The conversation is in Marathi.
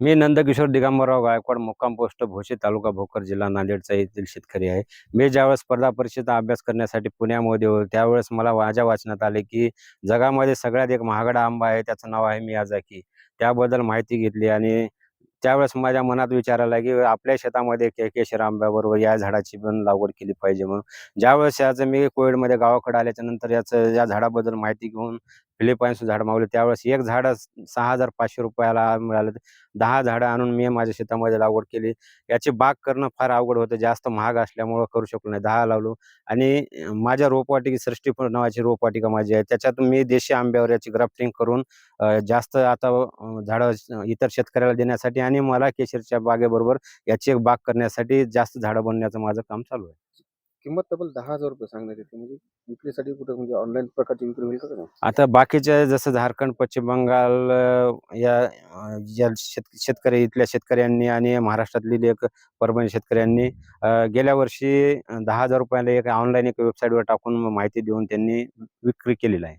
मी नंदकिशोर दिगंबरराव गायकवाड मुक्काम पोस्ट भोशी तालुका भोकर जिल्हा नांदेडचा येथील शेतकरी आहे. मी ज्यावेळेस स्पर्धा परीक्षेचा अभ्यास करण्यासाठी पुण्यामध्ये होतो त्यावेळेस मला माझ्या वाचनात आले की जगामध्ये सगळ्यात एक महागडा आंबा आहे त्याचं नाव आहे मियाझाकी त्याबद्दल माहिती घेतली आणि त्यावेळेस माझ्या मनात विचार आला की आपल्या शेतामध्ये के केशर आंब्याबरोबर या झाडाची पण लागवड केली पाहिजे म्हणून. ज्यावेळेस याचं मी कोविडमध्ये गावाकडे आल्याच्यानंतर याचं या झाडाबद्दल माहिती घेऊन फिलिपाईन्स झाड मावले. त्यावेळेस एक झाड सहा हजार पाचशे रुपयाला मिळालं. दहा झाडं आणून मी माझ्या शेतामध्ये लागवड केली. याची बाग करणं फार अवघड होतं. जास्त महाग असल्यामुळं करू शकलो नाही. दहा लावलो. आणि माझ्या रोपवाटिकी सृष्टी नावाची रोपवाटिका माझी आहे. त्याच्यातून मी देशी आंब्यावर याची ग्राफ्टिंग करून जास्त आता झाडं इतर शेतकऱ्याला देण्यासाठी आणि मला केशरच्या बागेबरोबर याची एक बाग करण्यासाठी जास्त झाडं बनण्याचं माझं काम चालू आहे. किंमत तब्बल दहा हजार रुपये सांगण्यात येते. म्हणजे विक्रीसाठी कुठे म्हणजे ऑनलाईन प्रकारची विक्री होईल का नाही? आता बाकीच्या जसं झारखंड पश्चिम बंगाल अं, या अं, ज्या शेत शेतकरी इथल्या शेतकऱ्यांनी आणि महाराष्ट्रातली एक परभणी शेतकऱ्यांनी अं, गेल्या वर्षी अं, दहा हजार रुपयाला एक ऑनलाईन एक वेबसाईटवर टाकून माहिती देऊन त्यांनी विक्री केलेली आहे.